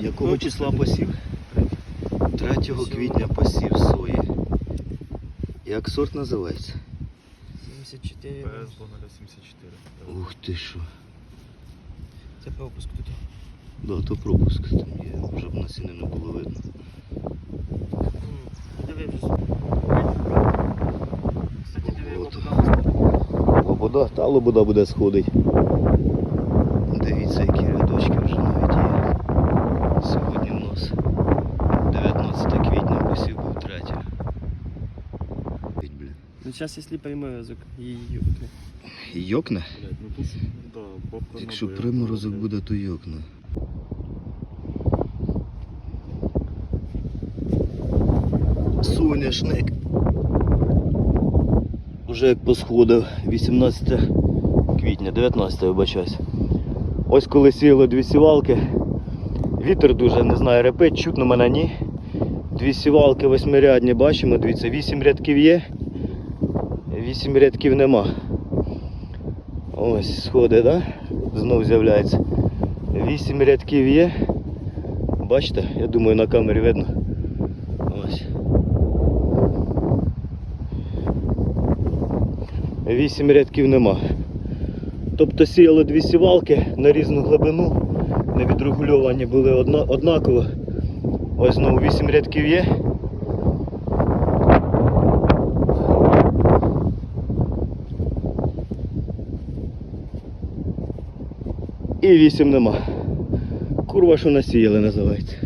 Якого числа посів? 3 квітня посів сої. Як сорт називається? 74. ПС 074. Ух ти що. Це пропуск тут. Да, то пропуск там є, вже б насіння не було видно. Лобода, та лобода буде сходить. Дивіться, які рядочки вже навіть є. Сьогодні у нас 19 квітня, посів був 3. Ну зараз, якщо приморозок, її юкне. Йокне? Блядь, ну тут, да, бабка Якщо приморозок буде, то йокне. Соняшник. Уже як посходив 18 квітня, 19 вибачаюсь. Ось коли сіяли дві сівалки. Вітер дуже не знаю, репить, чутно мене ні. Дві сівалки восьмирядні, бачимо, дивіться, вісім рядків є, вісім рядків нема. Ось сходи, да? Знов з'являється. Вісім рядків є. Бачите, я думаю на камері видно. Ось. Вісім рядків нема. Тобто сіяли дві сівалки на різну глибину, не відрегульовані були одна, однаково. Ось знову вісім рядків є. І вісім нема. Курва, що насіяли, називається.